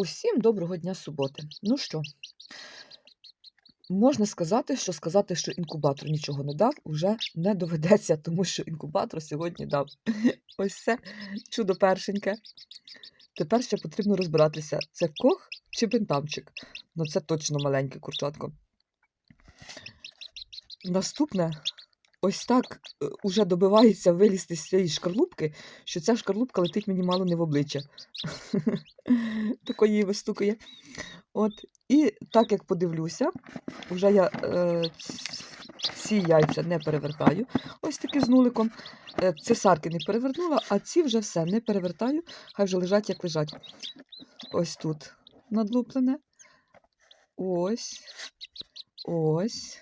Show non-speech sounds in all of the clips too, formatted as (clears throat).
Усім доброго дня суботи. Ну що, можна сказати, що сказати, що інкубатор нічого не дав, уже не доведеться, (laughs) тому що інкубатор сьогодні дав. Ось це чудо першеньке. Тепер ще потрібно розбиратися, це кох чи бентамчик. Ну це точно маленьке курчатко. Наступне, ось так е, уже добивається вилізти з цієї шкарлупки, що ця шкарлупка летить мені мало не в обличчя. (laughs) Такої вистукає. От. І так як подивлюся, вже я е, ці яйця не перевертаю. Ось таки з нуликом. Е, цесарки не перевернула, а ці вже все не перевертаю, хай вже лежать, як лежать. Ось тут надлуплене. Ось. Ось.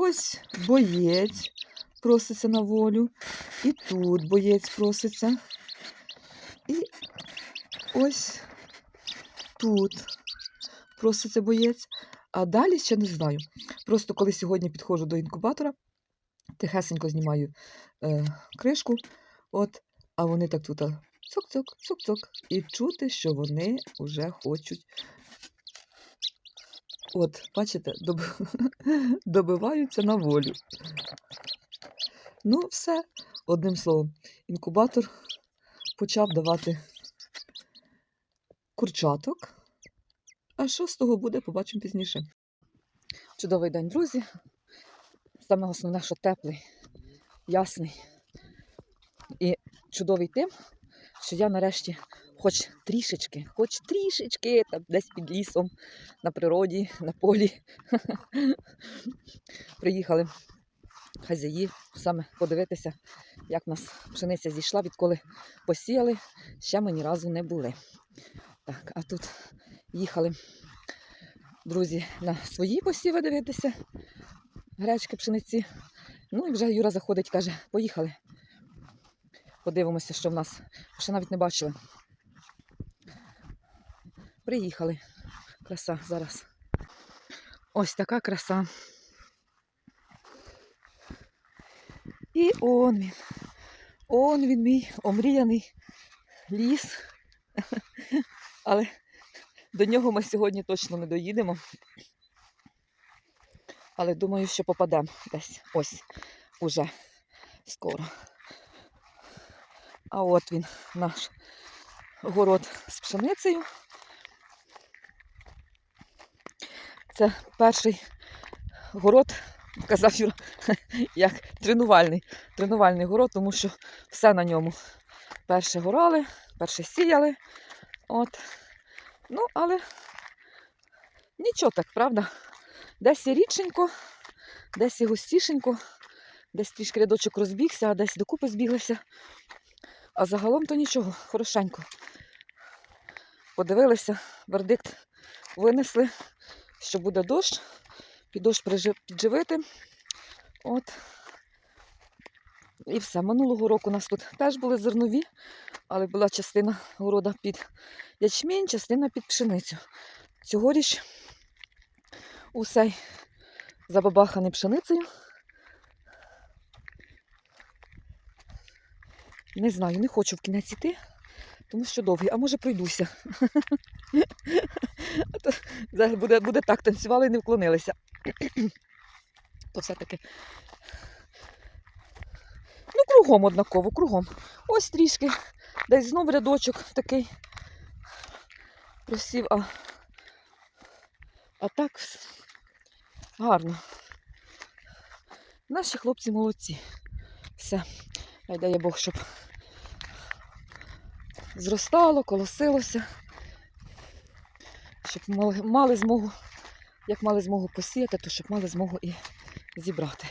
Ось боєць проситься на волю. І тут боєць проситься. І ось тут проситься боєць. А далі ще не знаю. Просто коли сьогодні підходжу до інкубатора, тихесенько знімаю е, кришку, от, а вони так тут цок-цок, цок-цок. І чути, що вони вже хочуть. От, бачите, доб... (laughs) добиваються на волю. Ну, все, одним словом, інкубатор почав давати курчаток. А що з того буде, побачимо пізніше. Чудовий день, друзі. Саме основне, що теплий, ясний і чудовий тим, що я нарешті хоч трішечки, хоч трішечки там десь під лісом, на природі, на полі. (laughs) Приїхали хазяї саме подивитися, як в нас пшениця зійшла, відколи посіяли, ще ми ні разу не були. Так, а тут їхали друзі на свої посіви дивитися, гречки, пшениці. Ну і вже Юра заходить, каже, поїхали. Подивимося, що в нас. Ще навіть не бачили. Приїхали. Краса зараз. Ось така краса. І он він. Он він мій омріяний ліс. (laughs) Але до нього ми сьогодні точно не доїдемо. Але думаю, що попадемо десь ось уже скоро. А от він, наш город з пшеницею. Це перший город, (laughs) казав Юра, (laughs) як тренувальний. Тренувальний город, тому що все на ньому. Перше горали, перше сіяли. От. Ну, але нічого так, правда? Десь і рідшенько, десь і густішенько, десь трішки рядочок розбігся, а десь докупи збіглися. А загалом то нічого, хорошенько. Подивилися, вердикт винесли, що буде дощ, під дощ підживити. От. І все. Минулого року у нас тут теж були зернові, але була частина города під ячмінь, частина під пшеницю. Цьогоріч усе забабаханий пшеницею. Не знаю, не хочу в кінець іти, тому що довгий, а може пройдуся. (laughs) Буде, буде так, танцювали і не вклонилися. (clears throat) То все-таки. Ну, кругом однаково, кругом. Ось трішки. Десь знов рядочок такий просів, а, а так гарно. Наші хлопці молодці. Все. Хай дає Бог, щоб зростало, колосилося, щоб мали, мали змогу, як мали змогу посіяти, то щоб мали змогу і зібрати.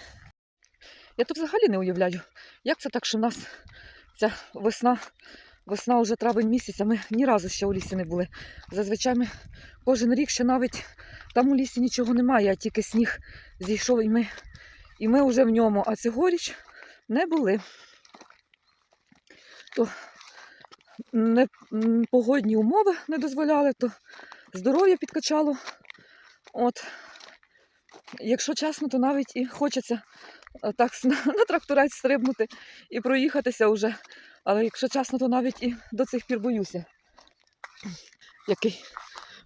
Я тут взагалі не уявляю, як це так, що в нас ця весна, весна вже травень місяць, а ми ні разу ще у лісі не були. Зазвичай ми кожен рік ще навіть там у лісі нічого немає, а тільки сніг зійшов і ми, і ми вже в ньому. А цьогоріч не були. То не, погодні умови не дозволяли, то здоров'я підкачало. От. Якщо чесно, то навіть і хочеться е, так (laughs) на, тракторець стрибнути і проїхатися вже. Але якщо чесно, то навіть і до цих пір боюся. який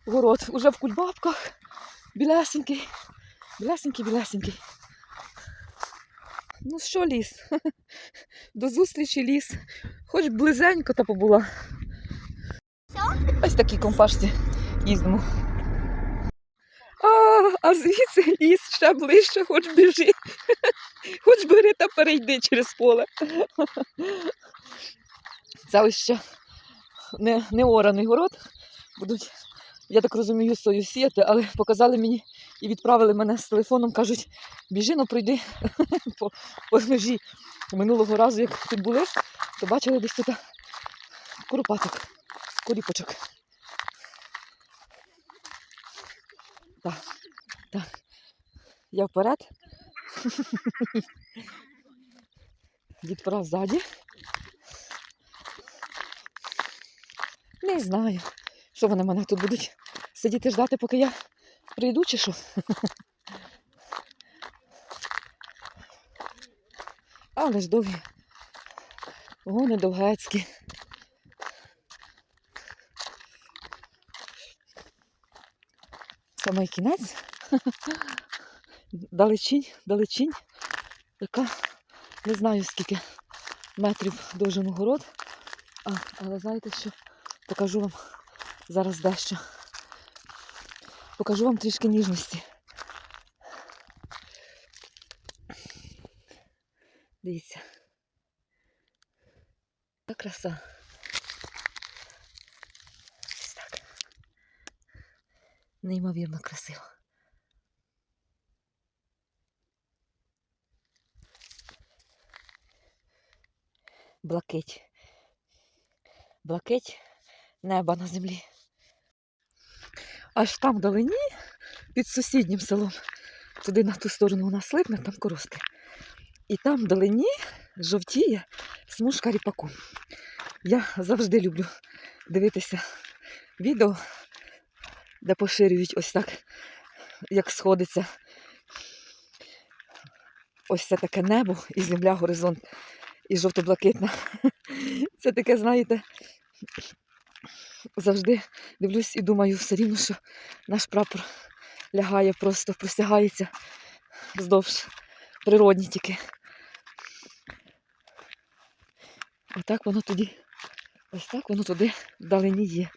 город. Уже в кульбабках. Білесенький. Білесенький, білесенький. Ну що ліс? (laughs) До зустрічі ліс. Хоч близенько та побула. Ось такій компашці їздимо. А, а звідси ліс ще ближче, хоч біжи. (laughs) Хоч бери та перейди через поле. (laughs) Це ось ще не, не ораний город. Будуть, я так розумію, сою сіяти, але показали мені і відправили мене з телефоном, кажуть, біжи, ну пройди (laughs) по, по межі. Минулого разу, як тут були, то бачили десь тут куропаток, куріпочок. Так, так. Я вперед. Дітвора ззаді. Не знаю, що вони мене тут будуть сидіти ждати, поки я прийду, чи що. Але ж довгі. Гони довгецькі. Самий кінець. Далечінь, далечінь, яка не знаю скільки метрів довжин город. А, але знаєте що? Покажу вам зараз дещо. Покажу вам трішки ніжності. Дивіться. Яка краса. Ось так. Неймовірно красиво. Блакить. Блакить неба на землі. Аж там вдалині, під сусіднім селом, туди на ту сторону у нас липне, там корости. І там вдалині жовтіє смужка ріпаку. Я завжди люблю дивитися відео, де поширюють ось так, як сходиться. Ось це таке небо і земля, горизонт, і жовто-блакитна. (laughs) Це таке, знаєте, завжди дивлюсь і думаю все рівно, що наш прапор лягає просто, простягається вздовж природні тільки. Отак воно тоді, ось так воно туди вдалині є.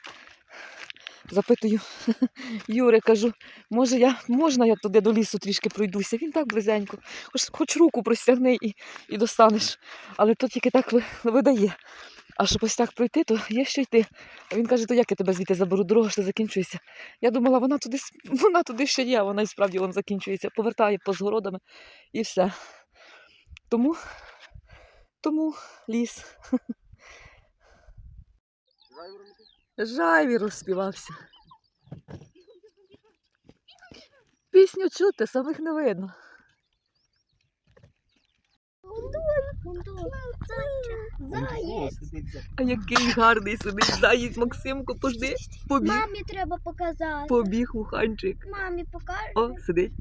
Запитую (laughs) Юри, кажу, може я, можна я туди до лісу трішки пройдуся? Він так близенько, хоч, хоч руку простягни і, і достанеш. Але то тільки так видає. А щоб ось так пройти, то є що йти. А він каже, то як я тебе звідти заберу, дорога ж закінчується. Я думала, вона туди, (laughs) вона туди ще є, вона і справді вон закінчується, повертає поза городами і все. Тому, тому ліс. (laughs) Жайвір розспівався. Пісню чути, самих не видно. Заєць. А який гарний сидить заєць Максимко, пожди, побіг, Мамі треба показати. побіг уханчик. Мамі покажи. О, сидить.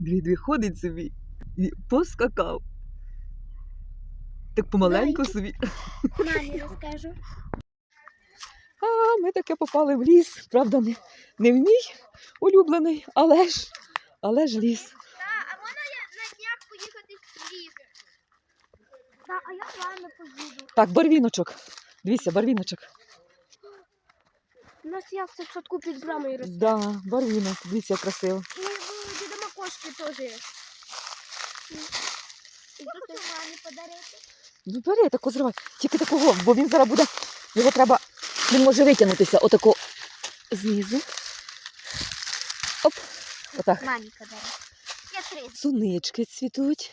Дві-дві ходить собі і поскакав. Так помаленьку собі. Мамі розкажу. А ми таке попали в ліс. Правда, не, не в мій улюблений, але ж, але ж ліс. Так, а можна я на днях поїхати в ліс? Так, а я з поїду. Так, барвіночок. Дивіться, барвіночок. У нас як це в садку під брамою росте. Да, барвінок. Дивіться, як красиво. І в діда Макошки теж є. І тут мамі подарити. Ну бери, таку зривай. Тільки такого, бо він зараз буде. Його треба. Він може витягнутися отако знизу. Оп. Отак. Я три. Сунички цвітуть.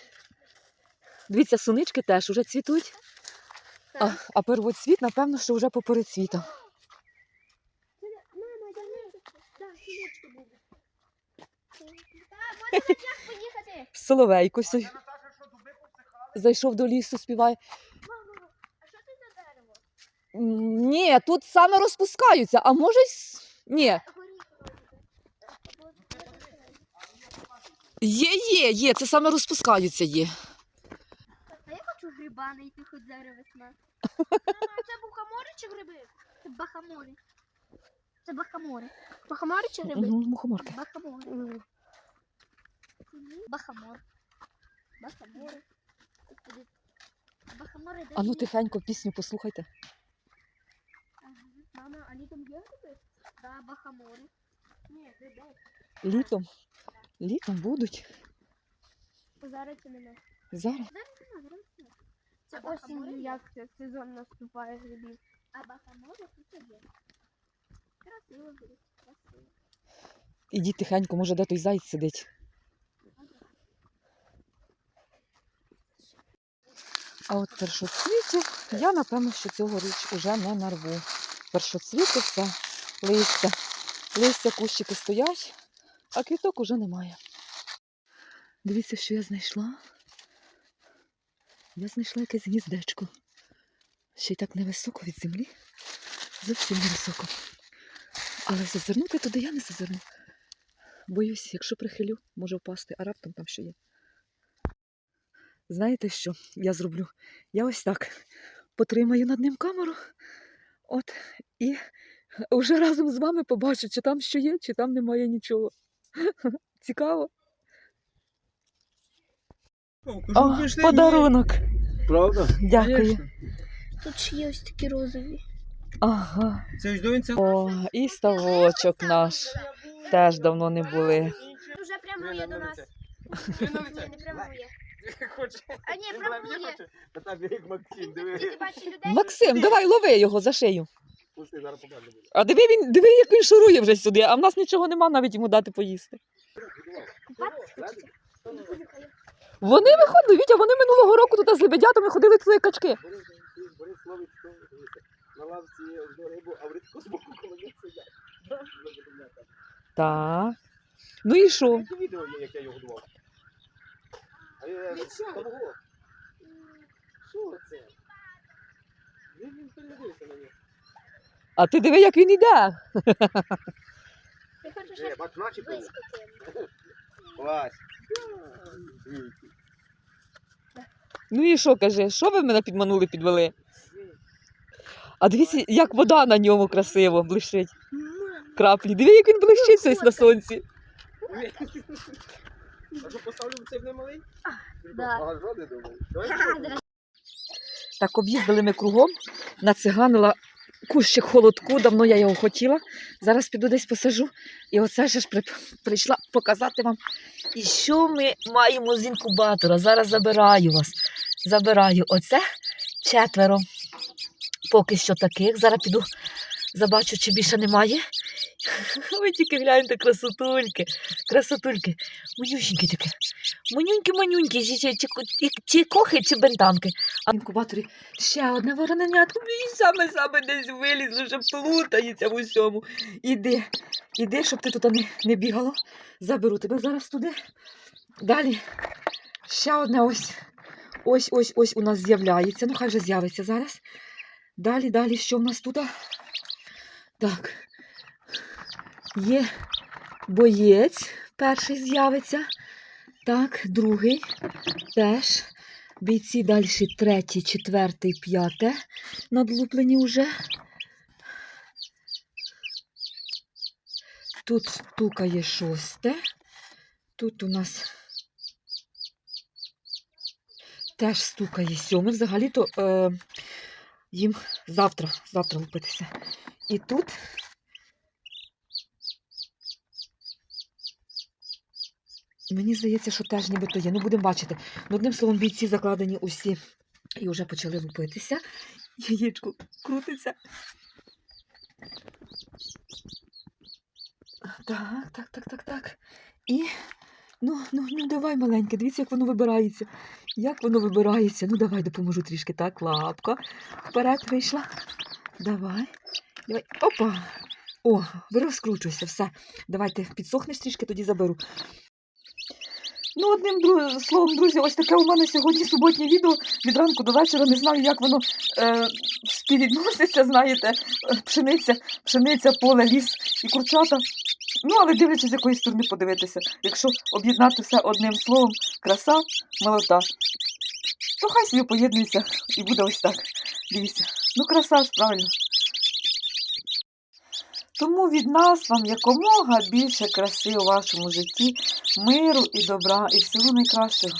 Дивіться, сунички теж уже цвітуть. А, а первоцвіт, напевно, що вже (laughs) поїхати. Соловейко сьо- зайшов до лісу, співає. Мамо, а що це за дерево? М, Ні, тут саме розпускаються, а може. Ні, є, є, є, це саме розпускаються є. А я хочу гриба знайти хоч зараз весна. (laughs) Це бухамори чи гриби? Це бахамори. Це бахамори. Бахамори чи гриби? Мухоморки. Бахамори. Бахамор. Бахамори. Бахамори А ну тихенько пісню послухайте. Мама, а літом є гриби? Да, бахамори. Ні, гриби. Літом. Літом будуть. Зараз це нема. Зараз. Зараз нема, зараз нема. Це А осінь, як це сезон наступає грибів. А бахамори тут є. Красиво буде. Красиво. Ідіть тихенько, може де той зайць сидить. А от першоцвітів я напевно, що цьогоріч уже не нарву. Першоцвіти все, листя. Листя, кущики стоять, а квіток уже немає. Дивіться, що я знайшла. Я знайшла якесь гніздечко. Ще й так невисоко від землі. Зовсім невисоко. Але зазирнути туди я не зазирну. Боюсь, якщо прихилю, може впасти, а раптом там що є. Знаєте що я зроблю? Я ось так потримаю над ним камеру. От, і вже разом з вами побачу, чи там що є, чи там немає нічого. (laughs) Цікаво. О, подарунок. Правда? Дякую. Тут ще є ось такі розові. Ага. Це ж доїнця. О, і ставочок наш. Теж давно не були. Уже прямує до нас. Не прямує. (laughs) Хоче. А ні, прямує. Та там як Максим, диви. (laughs) людей. Максим, давай лови його за шию. Пусти, зараз покажемо. А диви, він, диви, як він шурує вже сюди, а в нас нічого нема навіть йому дати поїсти. Вони виходили, Вітя, вони минулого року тут з лебедятами ходили твої качки. Бери словечко, дивися. На лавці жду рибу, а в рідко збоку коло них сидять. Так. Ну і що? Яке відео є, як я його годував? А я того. Що це? Він він передивився на нього. А ти диви, як він. Ти хочеш Е, бач. Вась. Ну і що, каже, що ви мене підманули, підвели? А дивіться, як вода на ньому красиво блищить. Краплі. Диви, як він блищить ось на сонці. А що поставлю цей не малий? да. А жодний думаю. Так об'їздили ми кругом, нациганила кущик холодку, давно я його хотіла. Зараз піду десь посажу. І оце ж при, прийшла показати вам, і що ми маємо з інкубатора. Зараз забираю вас. Забираю оце четверо. Поки що таких. Зараз піду, забачу, чи більше немає. (laughs) Ви тільки гляньте красотульки, красотульки. Манюсінькі такі. Манюнькі-манюнькі, чи, чи, чи, чи кохи, чи бентанки. А в інкубаторі ще одне вороненятко, він саме саме десь виліз, вже плутається в усьому. Іди, іди, щоб ти тут не, не бігало. Заберу тебе зараз туди. Далі ще одне ось. Ось ось у нас з'являється. Ну, хай вже з'явиться зараз. Далі, далі, що в нас тут? Так. Є боєць, перший з'явиться. Так, другий теж. Бійці далі третій, четвертий, п'яте надлуплені вже. Тут стукає шосте. Тут у нас теж стукає сьоме. Взагалі-то е, їм завтра, завтра лупитися. І тут Мені здається, що теж нібито є. Ну, будемо бачити. Ну, одним словом, бійці закладені усі і вже почали лупитися. Яєчко крутиться. Так, так, так, так, так. І. Ну, ну, ну, давай, маленьке, дивіться, як воно вибирається. Як воно вибирається. Ну, давай допоможу трішки. Так, лапка. Вперед вийшла. Давай. Давай. Опа. О, розкручуйся, все. Давайте підсохнеш трішки, тоді заберу. Ну, одним дру- словом, друзі, ось таке у мене сьогодні суботнє відео від ранку до вечора. Не знаю, як воно е, співвідноситься, знаєте, е, пшениця, пшениця, поле, ліс і курчата. Ну, але дивлячись, з якої сторони подивитися. Якщо об'єднати все одним словом, краса, молота, то хай собі поєднується і буде ось так. Дивіться. Ну, краса ж, правильно. Тому від нас вам якомога більше краси у вашому житті, миру і добра, і всього найкращого.